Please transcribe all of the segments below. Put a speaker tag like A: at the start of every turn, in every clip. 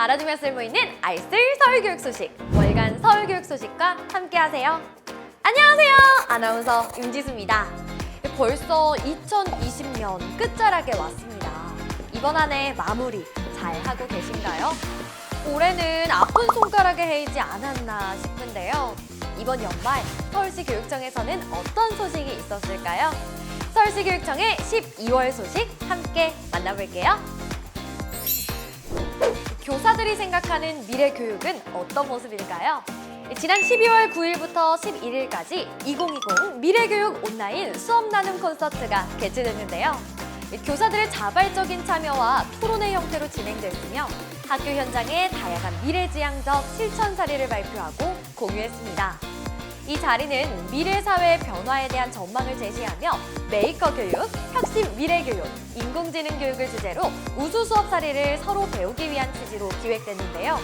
A: 알아두면 쓸모 있는 알쓸 서울교육 소식 월간 서울교육 소식과 함께하세요. 안녕하세요. 아나운서 윤지수입니다. 벌써 2020년 끝자락에 왔습니다. 이번 한 해 마무리 잘 하고 계신가요? 올해는 아픈 손가락에 해이지 않았나 싶은데요. 이번 연말 서울시 교육청에서는 어떤 소식이 있었을까요? 서울시 교육청의 12월 소식 함께 만나볼게요. 교사들이 생각하는 미래 교육은 어떤 모습일까요? 지난 12월 9일부터 11일까지 2020 미래교육 온라인 수업 나눔 콘서트가 개최됐는데요. 교사들의 자발적인 참여와 토론회 형태로 진행됐으며 학교 현장의 다양한 미래지향적 실천 사례를 발표하고 공유했습니다. 이 자리는 미래 사회의 변화에 대한 전망을 제시하며 메이커 교육, 혁신 미래 교육, 인공지능 교육을 주제로 우수 수업 사례를 서로 배우기 위한 취지로 기획됐는데요.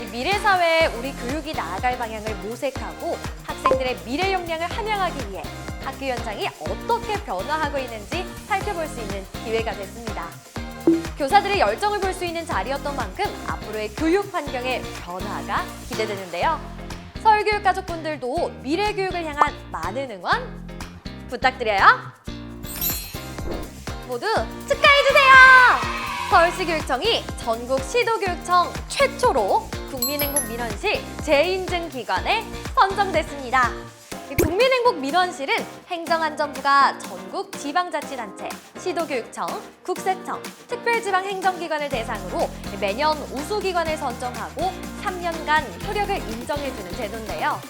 A: 이 미래 사회에 우리 교육이 나아갈 방향을 모색하고 학생들의 미래 역량을 함양하기 위해 학교 현장이 어떻게 변화하고 있는지 살펴볼 수 있는 기회가 됐습니다. 교사들의 열정을 볼 수 있는 자리였던 만큼 앞으로의 교육 환경의 변화가 기대되는데요. 서울교육 가족분들도 미래 교육을 향한 많은 응원 부탁드려요. 모두 축하해주세요! 서울시 교육청이 전국 시도교육청 최초로 국민행복 민원실 재인증 기관에 선정됐습니다. 이 국민행복 민원실은 행정안전부가 전국 지방자치단체, 시도교육청, 국세청, 특별지방행정기관을 대상으로 매년 우수기관을 선정하고 3년간 효력을 인정해주는 제도인데요.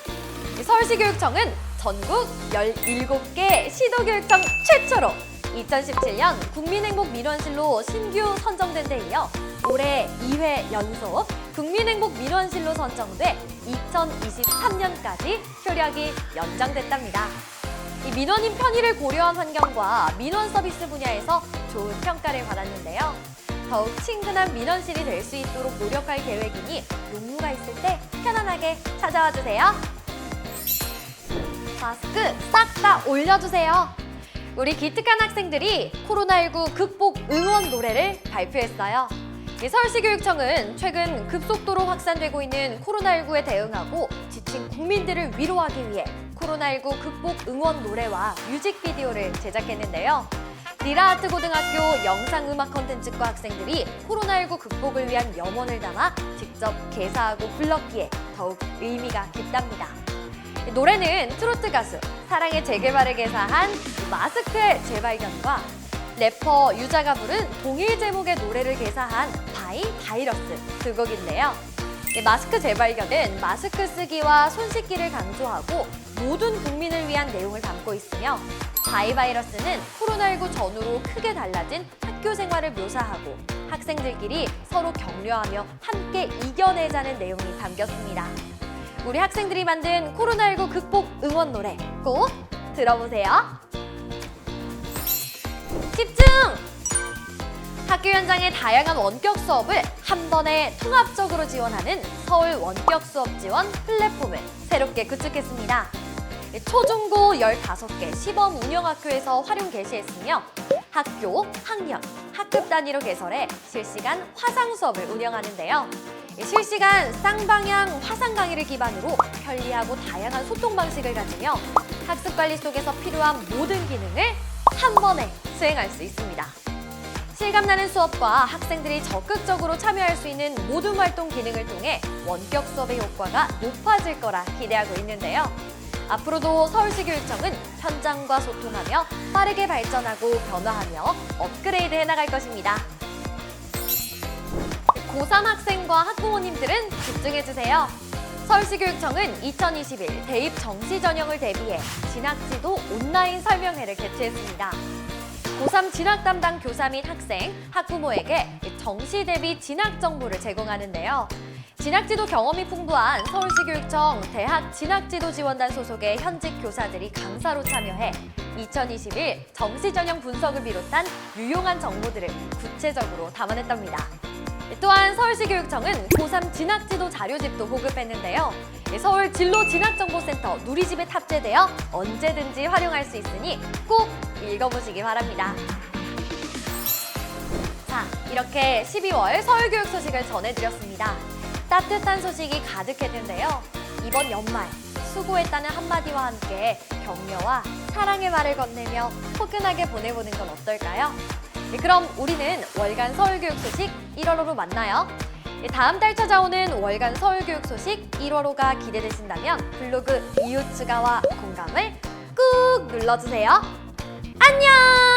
A: 이 서울시 교육청은 전국 17개 시도교육청 최초로 2017년 국민행복 민원실로 신규 선정된 데 이어 올해 2회 연속 국민행복 민원실로 선정돼 2023년까지 효력이 연장됐답니다. 이 민원인 편의를 고려한 환경과 민원 서비스 분야에서 좋은 평가를 받았는데요. 더욱 친근한 민원실이 될 수 있도록 노력할 계획이니 용무가 있을 때 편안하게 찾아와 주세요. 마스크 싹 다 올려주세요. 우리 기특한 학생들이 코로나19 극복 응원 노래를 발표했어요. 이 서울시 교육청은 최근 급속도로 확산되고 있는 코로나19에 대응하고 지친 국민들을 위로하기 위해 코로나19 극복 응원 노래와 뮤직비디오를 제작했는데요. 리라아트 고등학교 영상음악 컨텐츠과 학생들이 코로나19 극복을 위한 염원을 담아 직접 개사하고 불렀기에 더욱 의미가 깊답니다. 노래는 트로트 가수 사랑의 재개발을 개사한 마스크의 재발견과 래퍼 유자가 부른 동일 제목의 노래를 개사한 바이 바이러스 두 곡인데요. 이 마스크 재발견은 마스크 쓰기와 손 씻기를 강조하고 모든 국민을 위한 내용을 담고 있으며 바이바이러스는 코로나19 전후로 크게 달라진 학교 생활을 묘사하고 학생들끼리 서로 격려하며 함께 이겨내자는 내용이 담겼습니다. 우리 학생들이 만든 코로나19 극복 응원 노래 꼭 들어보세요. 집중! 학교 현장의 다양한 원격 수업을 한 번에 통합적으로 지원하는 서울 원격 수업 지원 플랫폼을 새롭게 구축했습니다. 초중고 15개 시범 운영학교에서 활용 개시했으며 학교, 학년, 학급 단위로 개설해 실시간 화상 수업을 운영하는데요. 실시간 쌍방향 화상 강의를 기반으로 편리하고 다양한 소통 방식을 가지며 학습 관리 속에서 필요한 모든 기능을 한 번에 수행할 수 있습니다. 실감나는 수업과 학생들이 적극적으로 참여할 수 있는 모든 활동 기능을 통해 원격 수업의 효과가 높아질 거라 기대하고 있는데요. 앞으로도 서울시 교육청은 현장과 소통하며 빠르게 발전하고 변화하며 업그레이드 해나갈 것입니다. 고3 학생과 학부모님들은 집중해주세요. 서울시교육청은 2021 대입 정시 전형을 대비해 진학지도 온라인 설명회를 개최했습니다. 고3 진학 담당 교사 및 학생, 학부모에게 정시 대비 진학 정보를 제공하는데요. 진학지도 경험이 풍부한 서울시 교육청 대학 진학지도 지원단 소속의 현직 교사들이 강사로 참여해 2021 정시 전형 분석을 비롯한 유용한 정보들을 구체적으로 담아냈답니다. 또한 서울시 교육청은 고3 진학지도 자료집도 보급했는데요. 서울 진로 진학정보센터 누리집에 탑재되어 언제든지 활용할 수 있으니 꼭 읽어보시기 바랍니다. 자, 이렇게 12월 서울교육 소식을 전해드렸습니다. 따뜻한 소식이 가득했는데요. 이번 연말 수고했다는 한마디와 함께 격려와 사랑의 말을 건네며 포근하게 보내보는 건 어떨까요? 네, 그럼 우리는 월간 서울교육 소식 1월호로 만나요. 네, 다음 달 찾아오는 월간 서울교육 소식 1월호가 기대되신다면 블로그 이웃 추가와 공감을 꾹 눌러주세요. 안녕!